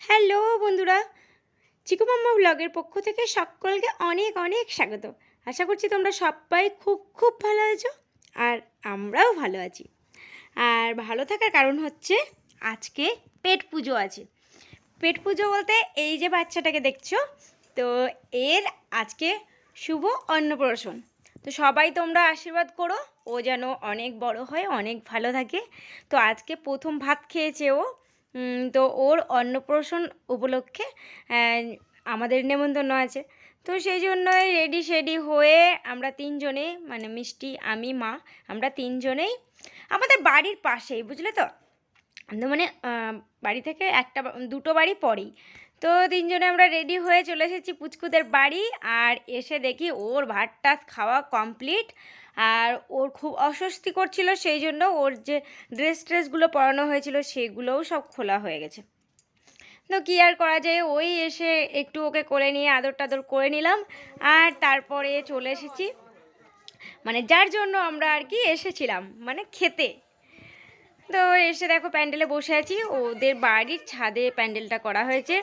Hello বন্ধুরা, চিকু মাম্মা ব্লগের পক্ষ থেকে সকলকে অনেক অনেক স্বাগত। আশা করছি তোমরা সবাই খুব খুব ভালো আছো আর আমরাও ভালো আছি। আর ভালো থাকার কারণ হচ্ছে আজকে পেট পুজো আছে। পেট পুজো বলতে এই যে বাচ্চাটাকে দেখছ, তো এর আজকে শুভ অন্নপ্রাশন। তো সবাই তোমরা আশীর্বাদ করো, ও যেন অনেক বড় হয়, অনেক ভালো থাকে। তো আজকে প্রথম ভাত খেয়েছে ও তো ওর অন্নপ্রাশন উপলক্ষে আমাদের নেমন্তন্ন আছে। তো সেই জন্যই রেডি সেডি হয়ে আমরা তিনজনে মানে মিষ্টি, আমি, মা, আমরা তিনজনেই আমাদের বাড়ির পাশেই, বুঝলে তো? মানে বাড়ি থেকে একটা দুটো বাড়ি পরেই। তো তিনজনে আমরা রেডি হয়ে চলে এসেছি পুচকুদের বাড়ি আর এসে দেখি ওর ভাতটা খাওয়া কমপ্লিট আর ওর খুব অস্বস্তি করছিল সেই জন্য ওর যে ড্রেস ট্রেসগুলো পরানো হয়েছিল সেগুলোও সব খোলা হয়ে গেছে। তো কী আর করা যায়? ওই এসে একটু ওকে কোলে নিয়ে আদর টাদর করে নিলাম আর তারপরে চলে এসেছি। মানে যার জন্য আমরা আর কি এসেছিলাম মানে খেতে। তো এসে দেখো প্যান্ডেলে বসে আছি, ওদের বাড়ির ছাদে প্যান্ডেলটা করা হয়েছে।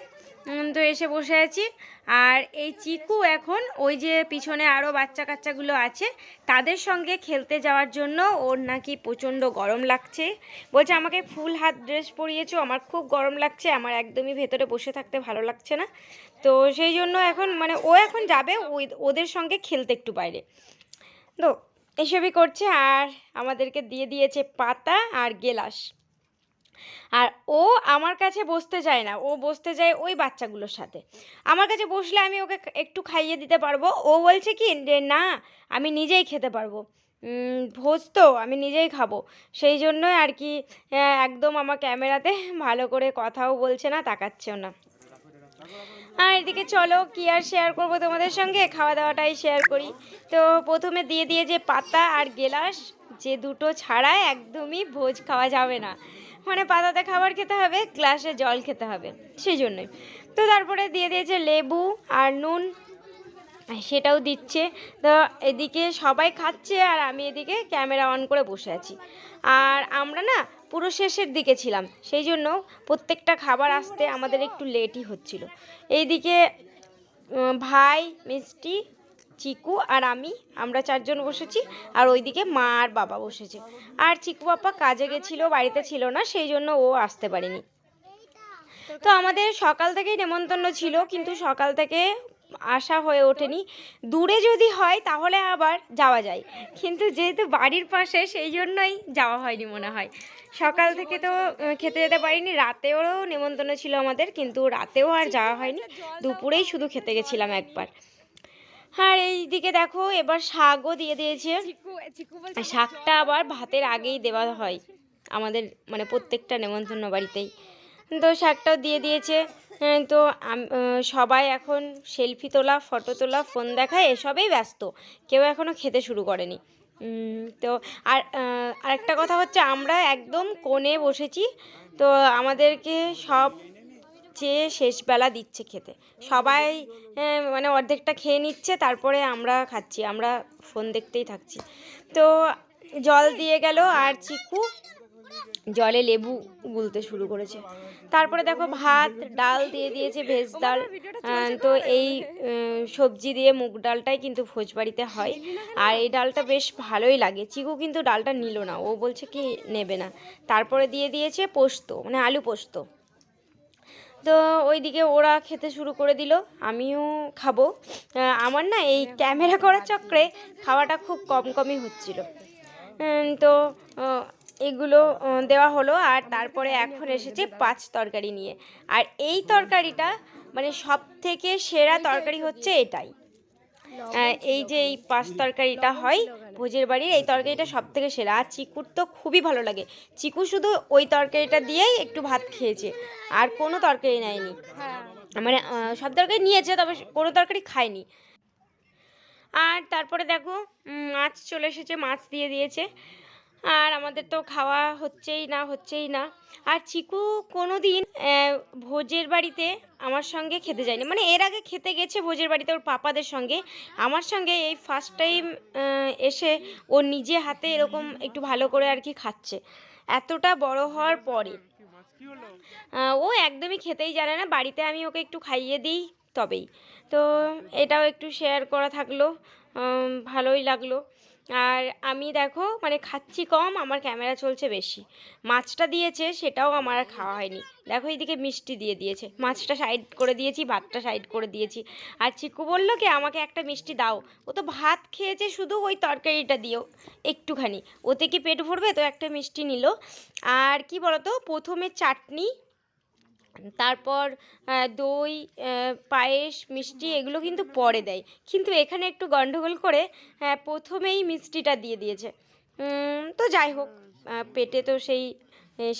তো এসে বসে আছি। আর এই চিকু এখন ওই যে পিছনে আরও বাচ্চা কাচ্চাগুলো আছে, তাদের সঙ্গে খেলতে যাওয়ার জন্য ওর নাকি প্রচণ্ড গরম লাগছে। বলছে, আমাকে ফুল হাত ড্রেস পরিয়েছো, আমার খুব গরম লাগছে, আমার একদমই ভেতরে বসে থাকতে ভালো লাগছে না। তো সেই জন্য এখন মানে ও এখন যাবে ওই, ওদের সঙ্গে খেলতে একটু বাইরে। তো এসবই করছে, আর আমাদেরকে দিয়ে দিয়েছে পাতা আর গেলাস। আর আমার কাছে বসতে চায় না। ও বসতে যায় ওই বাচ্চাগুলোর সাথে। আমার কাছে বসলে আমি ওকে একটু খাইয়ে দিতে পারব। ও বলছে কি যে না, আমি নিজেই খেতে পারব। ভোজ তো, আমি নিজেই খাব। সেই জন্যই আর কি একদম আমার ক্যামেরাতে ভালো করে কথাও বলছে না, তাকাচ্ছেও না। আর এদিকে চলো, কি আর শেয়ার করব তোমাদের সঙ্গে? খাওয়া দাওয়াটাই শেয়ার করি। তো প্রথমে দিয়ে দিয়ে যে পাতা আর গেলাস, যে দুটো ছাড়া একদমই ভোজ খাওয়া যাবে না। মানে পাতাতে খাবার খেতে হবে, গ্লাসে জল খেতে হবে সেই জন্যই তো তারপরে দিয়ে দিয়েছে লেবু আর নুন, সেটাও দিচ্ছে। তো এদিকে সবাই খাচ্ছে আর আমি এদিকে ক্যামেরা অন করে বসে আছি। আর আমরা না পুরো শেষের দিকে ছিলাম, সেই জন্য প্রত্যেকটা খাবার আসতে আমাদের একটু লেটই হচ্ছিল। এইদিকে ভাই, মিষ্টি চিকু আর আমি, আমরা চারজন বসেছি আর ওইদিকে মা আর বাবা বসেছে। আর চিকু বাপ্পা কাজে গেছিল, বাড়িতে ছিল না, সেই জন্য ও আসতে পারেনি। তো আমাদের সকাল থেকেই নেমন্তন্ন ছিল, কিন্তু সকাল থেকে আসা হয়ে ওঠেনি। দূরে যদি হয় তাহলে আবার যাওয়া যায়, কিন্তু যেহেতু বাড়ির পাশে, সেই জন্যই যাওয়া হয়নি মনে হয়। সকাল থেকে তো খেতে যেতে পারিনি, রাতেও নেমন্তন্ন ছিল আমাদের, কিন্তু রাতেও আর যাওয়া হয়নি। দুপুরেই শুধু খেতে গেছিলাম একবার। আর এই দিকে দেখো এবার শাকও দিয়ে দিয়েছে। শাকটা আবার ভাতের আগেই দেওয়া হয়। আমাদের মানে প্রত্যেকটা নেমন্তন্ন বাড়িতেই। তো শাকটাও দিয়ে দিয়েছে। হ্যাঁ, তো সবাই এখন সেলফি তোলা ফটো তোলা ফোন দেখা এসবেই ব্যস্ত। কেউ এখনও খেতে শুরু করেনি। তো আর আরেকটা কথা হচ্ছে আমরা একদম কোণে বসেছি। তো আমাদেরকে সব চেয়ে শেষবেলা দিচ্ছে খেতে। সবাই মানে অর্ধেকটা খেয়ে নিচ্ছে, তারপরে আমরা খাচ্ছি, আমরা ফোন দেখতেই থাকছি। তো জল দিয়ে গেল আর চিকু জলে লেবু গুলতে শুরু করেছে। তারপরে দেখো ভাত, ডাল দিয়ে দিয়েছে ভেজ ডাল তো এই সবজি দিয়ে মুগ ডালটাই কিন্তু ভোজবাড়িতে হয়। আর এই ডালটা বেশ ভালোই লাগে। চিকু কিন্তু ডালটা নিল না, ও বলছে কি নেবে না। তারপরে দিয়ে দিয়েছে পোস্ত মানে আলু পোস্ত। তো ওইদিকে ওরা খেতে শুরু করে দিল, আমিও খাব। আমার না এই ক্যামেরা করার চক্রে খাওয়াটা খুব কম কমই হচ্ছিল। তো এগুলো দেওয়া হলো আর তারপরে এখন এসেছে পাঁচ তরকারি নিয়ে। আর এই তরকারিটা মানে সব থেকে সেরা তরকারি হচ্ছে এটাই। এই যে এই পাঁচ তরকারিটা হয় ভোজের বাড়ির এই তরকারিটা সব থেকে সেরা। আর চিকুর তো খুবই ভালো লাগে। চিকু শুধু ওই তরকারিটা দিয়েই একটু ভাত খেয়েছে। আর কোনো তরকারি নেয়নি। মানে সব তরকারি নিয়েছে তবে কোনো তরকারি খায়নি। আর তারপরে দেখো মাছ চলে এসেছে মাছ দিয়ে দিয়েছে। আর আমাদের তো খাওয়া হচ্ছেই না হচ্ছেই না। আর চিকু কোনো দিন ভোজের বাড়িতে আমার সঙ্গে খেতে যায়নি। মানে এর আগে খেতে গেছে ভোজের বাড়িতে ওর পাপাদের সঙ্গে। আমার সঙ্গে এই ফার্স্ট টাইম এসে ও নিজে হাতে এরকম একটু ভালো করে আর কি খাচ্ছে। এতটা বড় হওয়ার পরে। ও একদমই খেতেই জানে না। বাড়িতে আমি ওকে একটু খাইয়ে দিই তবেই। তো এটাও একটু শেয়ার করা থাকল। ভালোই লাগল। আর আমি দেখো মানে খাচ্ছি কম, আমার ক্যামেরা চলছে বেশি। মাছটা দিয়েছে, সেটাও আমার আর খাওয়া হয়নি। দেখো এইদিকে মিষ্টি দিয়ে দিয়েছে। মাছটা সাইড করে দিয়েছি, ভাতটা সাইড করে দিয়েছি। আর চিকু বলল কি, আমাকে একটা মিষ্টি দাও। ও তো ভাত খেয়েছে, শুধু ওই তরকারিটা দিও, একটুখানি। ওতে কি পেট ভরবে? তো একটা মিষ্টি নিল। আর কি বলতো, প্রথমে চাটনি তারপর দই পায়েস, মিষ্টি এগুলো কিন্তু পরে দেয়। কিন্তু এখানে একটু গণ্ডগোল করে প্রথমেই মিষ্টিটা দিয়ে দিয়েছে। তো যাই হোক পেটে তো সেই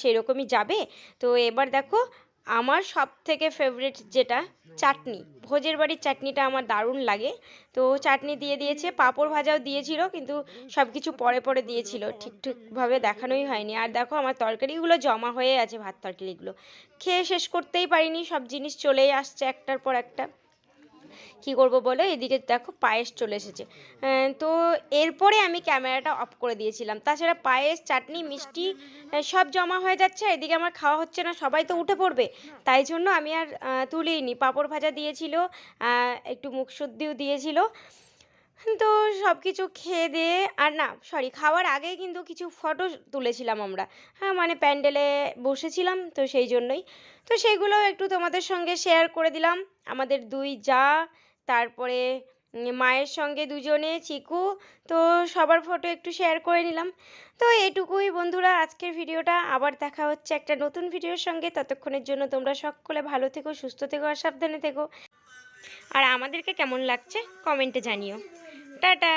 সেরকমই যাবে। তো এবার দেখো আমার সব থেকে ফেভারিট যেটা, চাটনি। ভোজের বাড়ির চাটনিটা আমার দারুণ লাগে। তো চাটনি দিয়ে দিয়েছে, পাঁপড় ভাজাও দিয়েছিল, কিন্তু সব কিছু পরে পরে দিয়েছিল। ঠিক ঠিকভাবে দেখানোই হয়নি। আর দেখো, আমার তরকারিগুলো জমা হয়ে আছে, ভাত তরকারিগুলো। খেয়ে শেষ করতেই পারিনি, সব জিনিস চলেই আসছে একটার পর একটা। কি করব বলে? এদিকে দেখো পায়েস চলে এসেছে। তো এরপরে আমি ক্যামেরাটা অফ করে দিয়েছিলাম। তাছাড়া পায়েস, চাটনি, মিষ্টি সব জমা হয়ে যাচ্ছে। এদিকে আমার খাওয়া হচ্ছে না, সবাই তো উঠে পড়বে। তাই জন্য আমি আর তুলিনি। পাঁপড় ভাজা দিয়েছিল একটু মুখ শুদ্ধিও দিয়েছিল। তো সব কিছু খেয়ে দিয়ে, আর না সরি খাওয়ার আগে কিন্তু কিছু ফটো তুলেছিলাম আমরা। হ্যাঁ মানে প্যান্ডেলে বসেছিলাম, তো সেই জন্যই। তো সেগুলো একটু তোমাদের সঙ্গে শেয়ার করে দিলাম। আমাদের দুই যা, তারপরে মায়ের সঙ্গে দুজনে, চিকু, তো সবার ফটো একটু শেয়ার করে নিলাম। তো এটুকুই বন্ধুরা আজকের ভিডিওটা। আবার দেখা হচ্ছে একটা নতুন ভিডিওর সঙ্গে। ততক্ষণের জন্য তোমরা সকলে ভালো থেকো, সুস্থ থেকো, আর সাবধানে থেকো। আর আমাদেরকে কেমন লাগছে কমেন্টে জানিও। টাটা